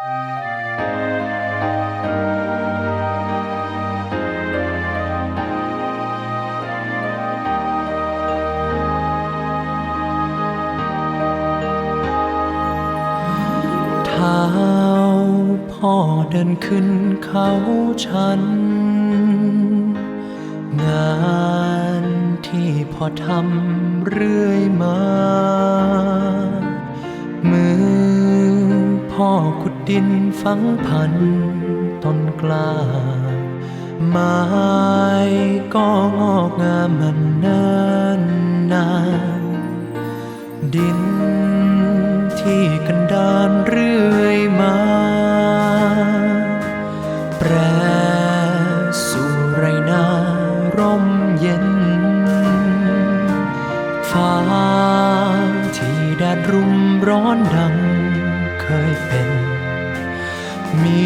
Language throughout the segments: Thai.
เท้าพ่อเดินขึ้นเขาชัน งานที่พ่อทำเรื่อยมา มือพ่อขุ ดินฝังพันต้นกล้า ไม้ก็งอกงามมันเนิ่นนานดินที่กันดานเรื่อยมา แปรสู่ไรนาร่มเย็น ฟ้าที่แดดรุมร้อนดังเคยเป็น มี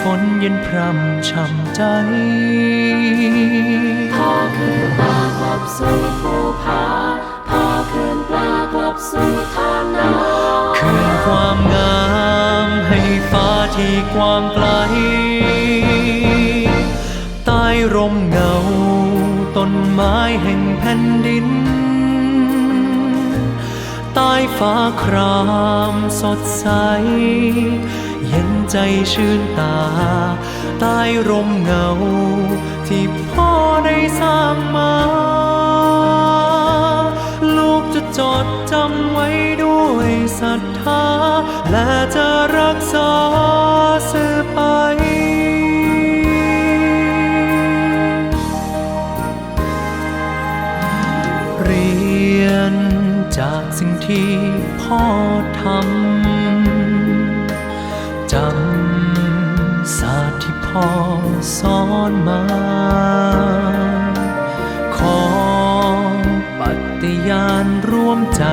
ฝนเย็นพรำช่ำใจพาคืนตากลับสู่ภูผาพาคืนปลากลับสู่ท้องนาคืนความงามให้ฟ้าที่กว้างไกลใต้ร่มเงา ต้นไม้แห่งแผ่นดินใต้ฟ้าครามสดใสเย็นใจชื่นตา ใต้ร่มเงา ที่พ่อได้สร้างมา ลูกจะจดจำไว้ด้วยศรัทธา และจะรักษาสืบไปเรียนจากสิ่งที่พ่อทำ พ่อสอนมา ขอปฏิญาณร่วมใจ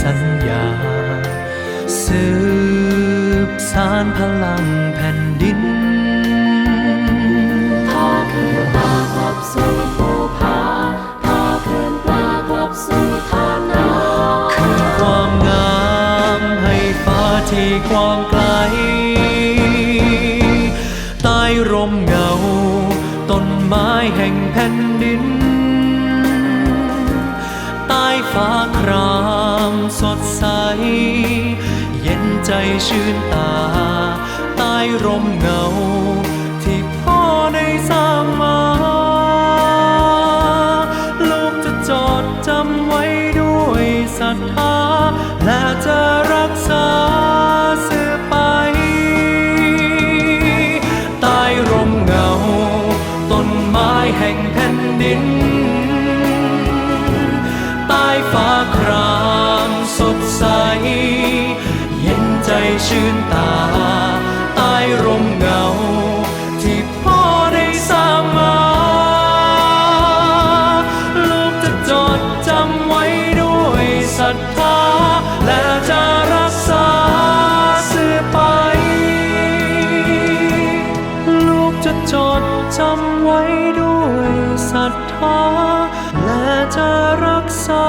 สัญญา สืบสารพลังแผ่นดินพาคืนตากลับสู่ภูผาพาคืนปลากลับสู่ท้องนาคืนความงามให้ฟ้าที่กว้างไกล ต้นไม้แห่งแผ่นดิน ใต้ฟ้าครามสดใส เย็นใจชื่นตา ใต้ร่มเงา แห่งแผ่นดิน ใต้ฟ้าครามสดใส เย็นใจชื่นตา ใต้ร่มเงา ที่พ่อได้สร้างมา ลูกจะจดจำไว้ด้วยศรัทธา และจะรักษาสืบไป ลูกจะจดจำไว้ัทธาและจะรักษา